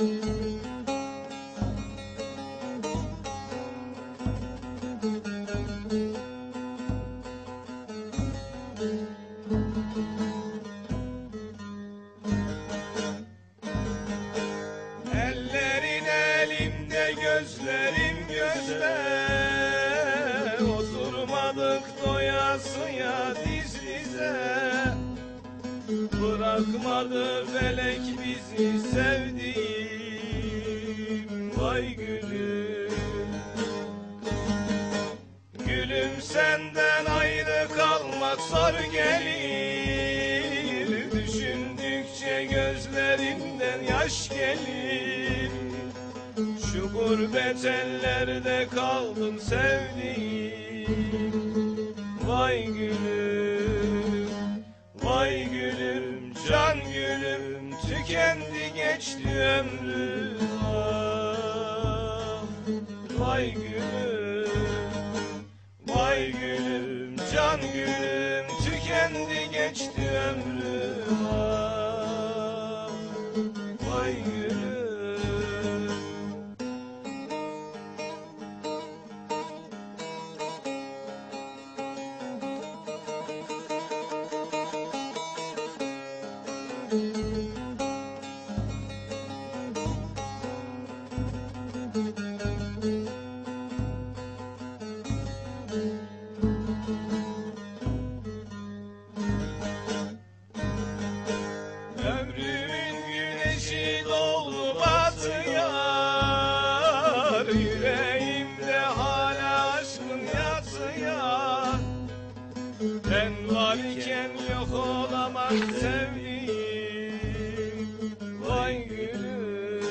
Ellerin elimde gözlerim gözde. Oturmadık doyasıya diz dize. Bırakmadı felek bizi sev Vay gülüm. Gülüm senden ayrı kalmak zor gelir. Düşündükçe gözlerimden yaş gelir. Şu gurbet ellerde kaldım sevdiğim. Vay gülüm, vay gülüm, can gülüm Tükendi geçti ömrüm Vay gülüm Vay gülüm, can gülüm, tükendi geçti ömrüm. Vay gülüm. Ömrümün Ben varken yok olamaz sevdiğim Vay gülüm.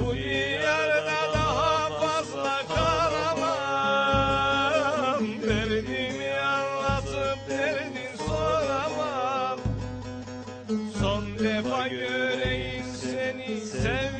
Bu diyarda daha fazla kalamam. Derdimi anlatıp derdin soramam. Son defa göreyim seni sevdiğim